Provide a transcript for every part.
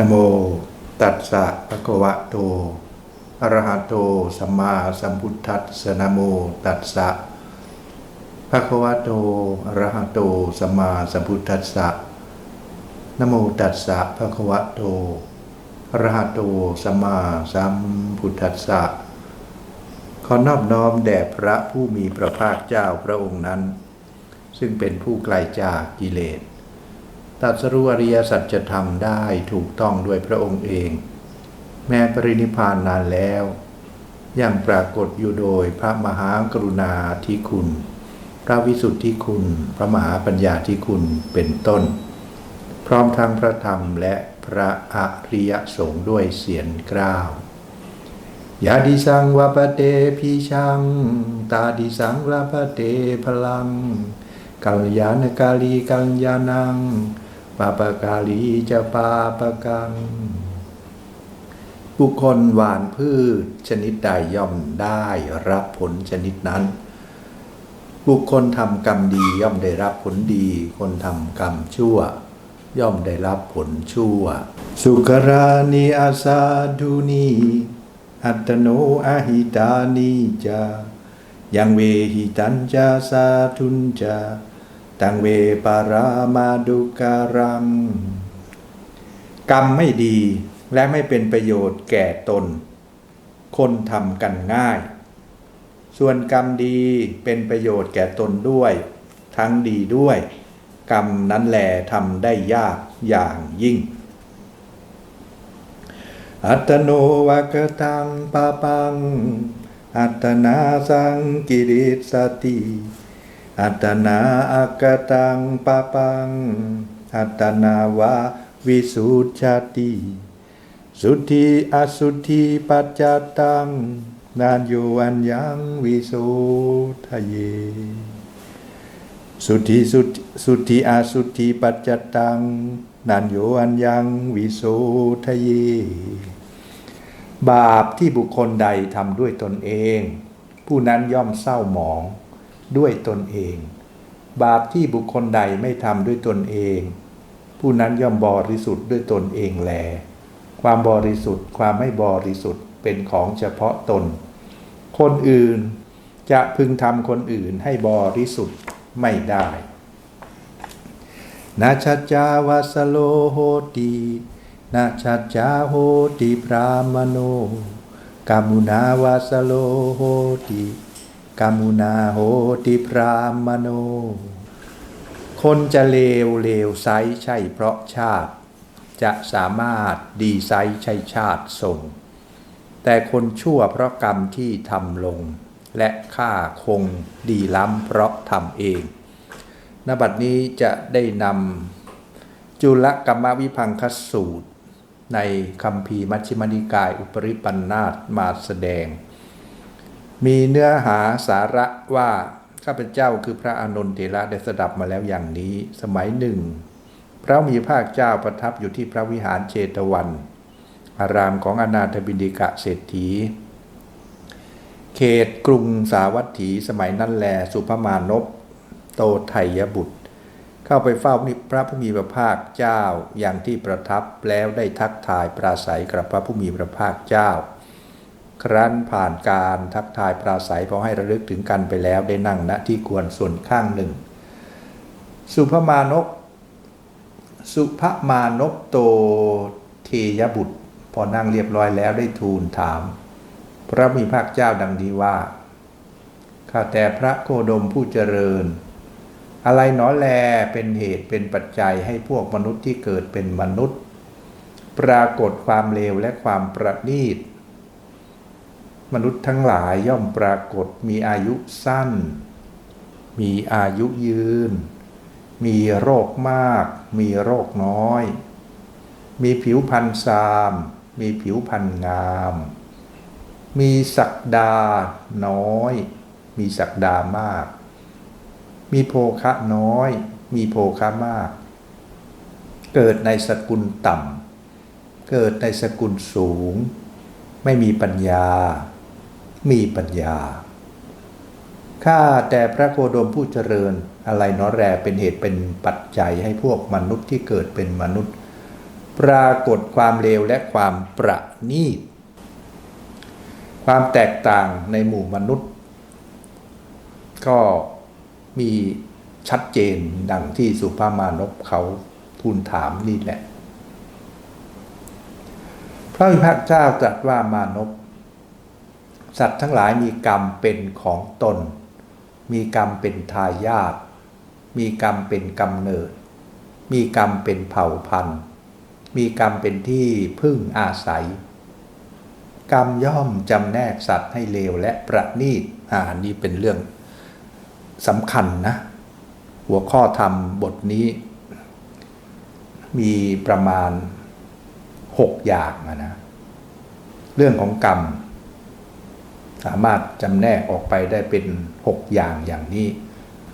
นโมตัสสะภะคะวะโตอะระหะโตสัมมาสัมพุทธัสสะนโมตัสสะภะคะวะโตอะระหะโตสัมมาสัมพุทธัสสะนโมตัสสะภะคะวะโตอะระหะโตสัมมาสัมพุทธัสสะขอนอบน้อมแด่พระผู้มีพระภาคเจ้าพระองค์นั้น ซึ่งเป็นผู้ไกลจากกิเลส ตรัสรู้อริยสัจธรรมได้ถูกต้องด้วยพระองค์เอง แม้ปรินิพานนานแล้วยังปรากฏอยู่โดยพระมหากรุณาธิคุณ พระวิสุทธิคุณ พระมหาปัญญาธิคุณเป็นต้น พร้อมทั้งพระธรรมและพระอริยสงฆ์ด้วยเสียงกล้าวยาดิสังวปเตพีชัง ตาดิสังวปเตพลังกัลยาณกาลีกัลยาณัง ปาปกาลีจะปาปกังบุคคลหวานพืชชนิดใดย่อมได้รับผลชนิดนั้น บุคคลทำกรรมดีย่อมได้รับผลดี คนทำกรรมชั่ว ย่อมได้รับผลชั่ว สุขรานิอาสาดุนีอัตโนอาหิตานิจายังเวหิตัญจาสาทุนจา ตังเวปารามาดุการัง กรรมไม่ดีและไม่เป็นประโยชน์แก่ตน คนทำกันง่าย ส่วนกรรมดีเป็นประโยชน์แก่ตนด้วย ทั้งดีด้วย กรรมนั้นแหลทำได้ยากอย่างยิ่ง อัตโนวกตังปาปัง อัตนาสังกิริสติ อัตนาอากตังปาปัง อัตนาวาวิสุทธาติสุทธิอสุทธิปัจจตังนานโยอัญญังวิสุทธเย สุทธิสุทธิสุทธิอาสุทธิปัจจตังนานโยอัญญังวิสุทธเย บาปที่บุคคลใดทำด้วยตนเอง ผู้นั้นย่อมเศร้าหมอง ด้วยตนเอง บาปที่บุคคลใดไม่ทำด้วยตนเอง ผู้นั้นย่อมบริสุทธิ์ด้วยตนเองแล ความบริสุทธิ์ความไม่บริสุทธิ์เป็นของเฉพาะตน คนอื่นจะพึงทำคนอื่นให้บริสุทธิ์ไม่ได้นาชัจจาวาสโลโหตินาชัจจาโหติพรามโนกามุนาวาสโลโหติ กามุนาโหติพรามโน คนจะเลวเลวไซใช่เพราะชาติ จะสามารถดีไซใช่ชาติส่ง แต่คนชั่วเพราะกรรมที่ทำลง และฆ่าคงดีล้ำเพราะทำเองนบัดนี้จะได้นำจุลกรรมวิพังคสูตร ในคำพีร์มัชฌิมนิกายอุปริปันธาตมาแสดง มีเนื้อหาสาระว่าข้าพเจ้าคือพระอานนทเถระได้สดับมาแล้วอย่างนี้ สมัยหนึ่ง พระมีภาคเจ้าประทับอยู่ที่พระวิหารเชตวัน อารามของอนาถบินิกะเศรษฐี เขตกรุงสาวัตถีสมัยนั้นแลสุภมานพโตไทยบุตร เข้าไปเฝ้าพระผู้มีพระภาคเจ้าอย่างที่ประทับแล้วได้ทักทายปราศัยกับพระผู้มีพระภาคเจ้า ครั้นผ่านการทักทายปราศัยพอให้ระลึกถึงกันไปแล้วได้นั่งณที่ควรส่วนข้างหนึ่ง สุภมานพสุภมานพโตเทยบุตร พอนั่งเรียบร้อยแล้วได้ทูลถาม พระมีภาคเจ้าดังนี้ว่า ข้าแต่พระโคดมผู้เจริญ อะไรหนอแลเป็นเหตุเป็นปัจจัยให้พวกมนุษย์ที่เกิดเป็นมนุษย์ ปรากฏความเลวและความประณีต มนุษย์ทั้งหลายย่อมปรากฏมีอายุสั้น มีอายุยืน มีโรคมาก มีโรคน้อย มีผิวพรรณซาม มีผิวพรรณงาม มีศักดาน้อย มีศักดามาก มีโภคะน้อย มีโภคะมาก เกิดในสกุลต่ำเกิดในสกุลสูง ไม่มีปัญญา มีปัญญา ข้าแต่พระโคดมผู้เจริญอะไรเนอแรเป็นเหตุเป็นปัจจัยให้พวกมนุษย์ที่เกิดเป็นมนุษย์ ปรากฏความเลวและความประณีต ความแตกต่างในหมู่มนุษย์ ก็มีชัดเจนดังที่สุภามานพเขาทูลถามนี่แหละ พระวิภาคเจ้าตรัสว่ามานพ สัตว์ทั้งหลายมีกรรมเป็นของตน มีกรรมเป็นทายาทมีกรรมเป็นกำเนิด มีกรรมเป็นเผ่าพันธุ์ มีกรรมเป็นที่พึ่งอาศัย กรรมย่อมจำแนกสัตว์ให้เลวและประณีตอ่านี่เป็นเรื่องสำคัญนะ หัวข้อธรรมบทนี้ มีประมาณหกอย่างนะ เรื่องของกรรม สามารถจำแนกออกไปได้เป็นหกอย่างอย่างนี้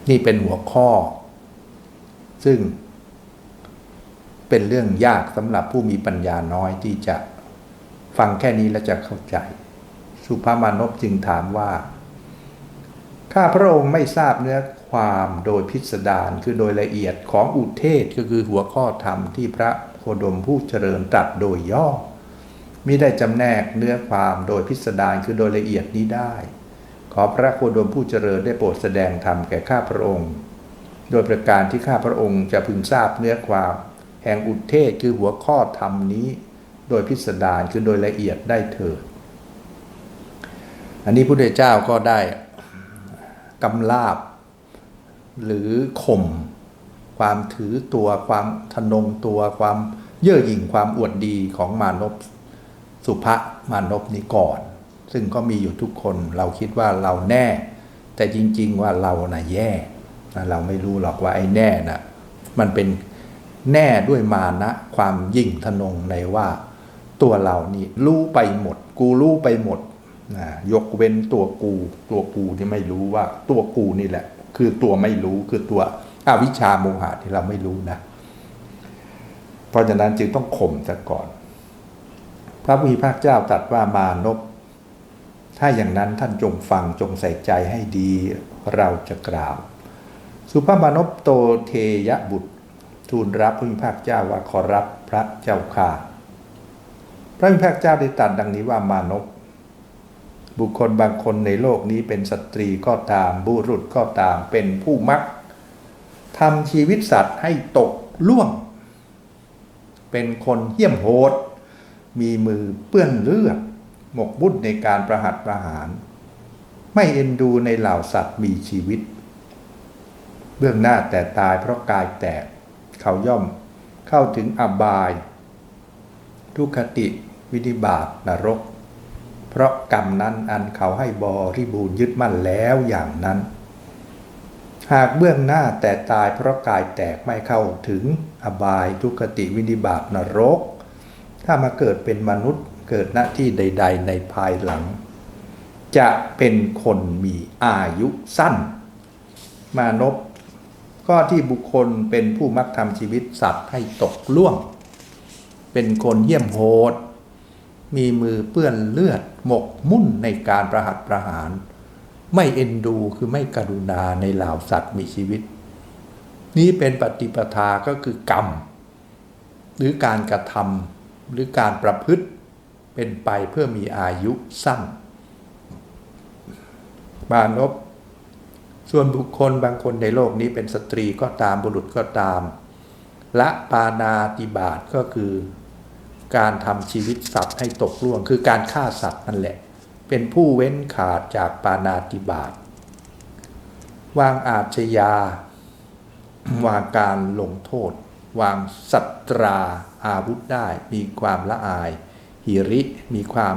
นี่เป็นหัวข้อ ซึ่ง เป็นเรื่องยากสำหรับผู้มีปัญญาน้อยที่จะฟังแค่นี้แล้วจะเข้าใจ สุภามานพจึงถามว่า ข้าพระองค์ไม่ทราบเนื้อความโดยพิสดารคือโดยละเอียดของอุเทศก็คือหัวข้อธรรมที่พระโคดมผู้เจริญตรัสโดยย่อ มิได้จำแนกเนื้อความโดยพิสดารคือโดยละเอียดนี้ได้ ขอพระโคดมผู้เจริญได้โปรดแสดงธรรมแก่ข้าพระองค์ โดยประการที่ข้าพระองค์จะพึงทราบเนื้อความ แห่งอุเทศคือหัวข้อธรรมนี้ โดยพิสดารคือโดยละเอียดได้เถิด อันนี้พระพุทธเจ้าก็ได้กำลาบ หรือข่มความถือตัวความทนงตัวความเย่อหยิ่งความอวดดีของมานพ สุภมานพนี้ก่อน ซึ่งก็มีอยู่ทุกคนเราคิดว่าเราแน่ แต่จริง ๆ ว่าเราน่ะแย่นะเราไม่รู้หรอกว่าไอ้แน่น่ะมันเป็นแน่ด้วยมานะความยิ่งทนงในว่าตัวเรานี่รู้ไปหมด กูรู้ไปหมดนะยกเว้นตัวกู ตัวกูที่ไม่รู้ว่า ตัวกูนี่แหละ คือตัวไม่รู้คือตัวอวิชชาโมหะที่เราไม่รู้นะ เพราะฉะนั้นจึงต้องข่มซะก่อน พระผู้มีพระเจ้าตรัสว่ามานพถ้าอย่างนั้นท่านจงฟังจงใส่ใจให้ดีเราจะกล่าว สุภาพมานพโตเทยบุตร ทูลรับพระผู้มีพระเจ้าว่าขอรับพระเจ้าค่ะ พระผู้มีพระเจ้าได้ตรัสดังนี้ว่ามานพบุคคลบางคนในโลกนี้เป็นสตรีก็ตามบุรุษก็ตามเป็นผู้มักทำชีวิตสัตว์ให้ตกล่วง เป็นคนเหี้ยมโหด มีมือเปื้อนเลือด หมกบุ่นในการประหัตประหาร ไม่เอ็นดูในเหล่าสัตว์มีชีวิต เบื้องหน้าแต่ตายเพราะกายแตก เขาย่อมเข้าถึงอบาย ทุกขติวินิบาตนรก เพราะกรรมนั้นอันเขาให้บริบูรณ์ยึดมั่นแล้วอย่างนั้น หากเบื้องหน้าแต่ตายเพราะกายแตกไม่เข้าถึงอบายทุกขติวินิบาตนรก ถ้ามาเกิดเป็นมนุษย์เกิดหน้าที่ใด ๆ ในภายหลัง จะเป็นคนมีอายุสั้น มานพก็ที่บุคคลเป็นผู้มักทำชีวิตสัตว์ให้ตกล่วง เป็นคนเยี่ยมโหด มีมือเปื้อนเลือดหมกมุ่นในการประหัตประหาร ไม่เอ็นดูคือไม่กรุณาในเหล่าสัตว์มีชีวิต นี้เป็นปฏิปทาก็คือกรรม หรือการกระทำ หรือการประพฤติเป็นไปเพื่อมีอายุสั้นบานพส่วนบุคคลบางคนในโลกนี้เป็นสตรีก็ตามบุรุษก็ตาม ละปานาติบาตก็คือ การทำชีวิตสัตว์ให้ตกล่วง คือการฆ่าสัตว์นั่นแหละ เป็นผู้เว้นขาดจากปานาติบาตวางอาชญาวางการลงโทษ วางสัตราอาวุธได้ มีความละอายหิริ มีความ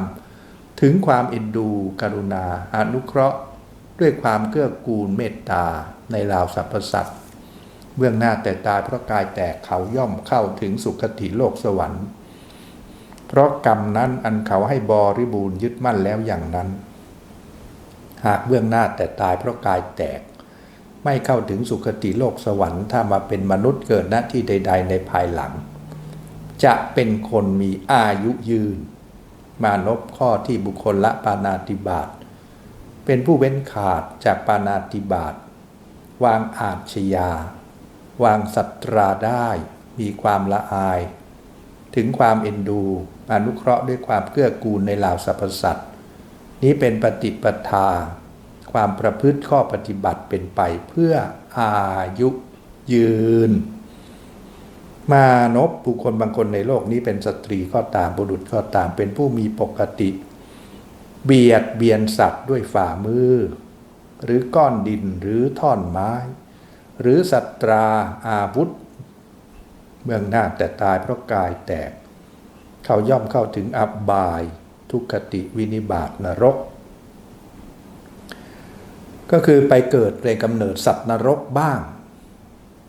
ถึงความเอ็นดู กรุณา อนุเคราะห์ ด้วยความเกื้อกูลเมตตาในราวสรรพสัตว์เบื้องหน้าแต่ตายเพราะกายแตกเขาย่อมเข้าถึงสุคติโลกสวรรค์ เพราะกรรมนั้นอันเขาให้บริบูรณ์ยึดมั่นแล้วอย่างนั้น หากเบื้องหน้าแต่ตายเพราะกายแตก ไม่เข้าถึงสุคติโลกสวรรค์ถ้ามาเป็นมนุษย์เกิดหน้าที่ใด ๆ ในภายหลัง จะเป็นคนมีอายุยืน มานพข้อที่บุคคลละปานาติบาตเป็นผู้เว้นขาดจากปานาติบาตวางอาชญาวางสัตราได้มีความละอาย ถึงความเอ็นดูอนุเคราะห์ด้วยความเกื้อกูลในเหล่าสรรพสัตว์นี้เป็นปฏิปทา ความประพฤติข้อปฏิบัติเป็นไปเพื่ออายุยืน มานพบุคคลบางคนในโลกนี้เป็นสตรีก็ตามบุรุษก็ตามเป็นผู้มีปกติ เบียดเบียนสัตว์ด้วยฝ่ามือ หรือก้อนดินหรือท่อนไม้ หรือสัตราอาวุธ เมืองหน้าแต่ตายเพราะกายแตก เขาย่อมเข้าถึงอับบาย ทุกขติวินิบาตนรก ก็คือไปเกิดในกำเนิดสัตว์นรกบ้าง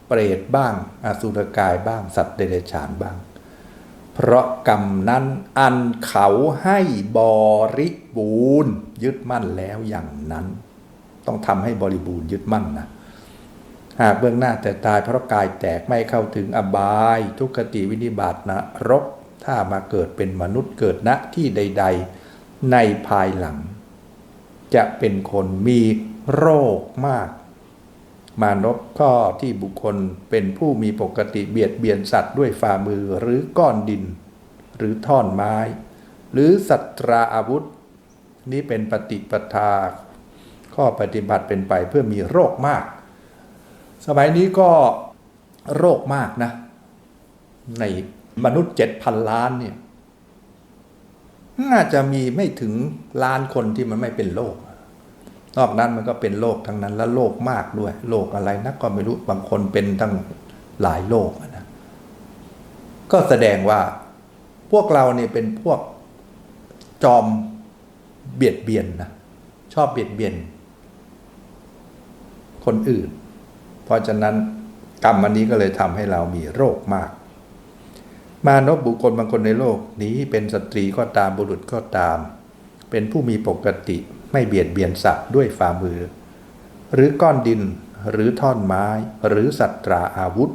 เปรตบ้าง อสุรกายบ้าง สัตว์เดรัจฉานบ้าง เพราะกรรมนั้นอันเขาให้บริบูรณ์ยึดมั่นแล้วอย่างนั้น ต้องทำให้บริบูรณ์ยึดมั่นนะหากเบื้องหน้าแต่ตายเพราะกายแตกไม่เข้าถึงอบาย ทุกขติวินิบาตนรก ถ้ามาเกิดเป็นมนุษย์เกิดณที่ใด ๆ ในภายหลัง จะเป็นคนมี โรคมาก มานพก็ที่บุคคลเป็นผู้มีปกติเบียดเบียนสัตว์ด้วยฝ่ามือหรือก้อนดิน หรือท่อนไม้ หรือสัตราอาวุธ นี้เป็นปฏิปทา ข้อปฏิบัติเป็นไปเพื่อมีโรคมาก สมัยนี้ก็โรคมากนะ ในมนุษย์เจ็ดพันล้านเนี่ยน่าจะมีไม่ถึงล้านคนที่มันไม่เป็นโรค นอกนั้นมันก็เป็นโรคทั้งนั้นและโรคมากด้วยโรคอะไรนักก็ไม่รู้บางคนเป็นตั้งหลายโรคนะก็แสดงว่าพวกเราเนี่ยเป็นพวกจอมเบียดเบียนนะชอบเบียดเบียน คนอื่น เพราะฉะนั้นกรรมอันนี้ก็เลยทำให้เรามีโรคมาก มานพบุคคลบางคนในโลกนี้เป็นสตรีก็ตามบุรุษก็ตาม เป็นผู้มีปกติ ไม่เบียดเบียนสัตว์ด้วยฝ่ามือ หรือก้อนดินหรือท่อนไม้หรือสัตราอาวุธ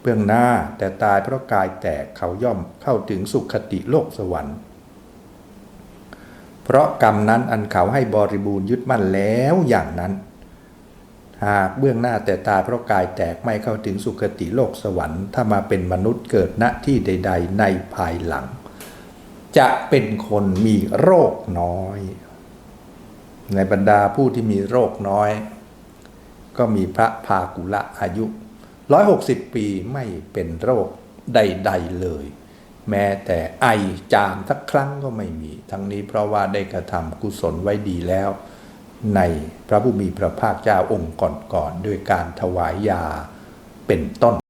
เบื้องหน้าแต่ตายเพราะกายแตกเขาย่อมเข้าถึงสุขติโลกสวรรค์ เพราะกรรมนั้นอันเขาให้บริบูรณ์ยึดมั่นแล้วอย่างนั้น หากเบื้องหน้าแต่ตายเพราะกายแตกไม่เข้าถึงสุคติโลกสวรรค์ ถ้ามาเป็นมนุษย์เกิดณที่ใด ๆ ในภายหลัง จะเป็นคนมีโรคน้อย ในบรรดาผู้ที่มีโรคน้อย ก็มีพระพากุละอายุ 160 ปีไม่เป็นโรคใด ๆ เลย แม้แต่ไอจามสักครั้งก็ไม่มี ทั้งนี้เพราะว่าได้กระทำกุศลไว้ดีแล้ว ในพระผู้มีพระภาคเจ้าองค์ก่อนๆด้วยการถวายยาเป็นต้น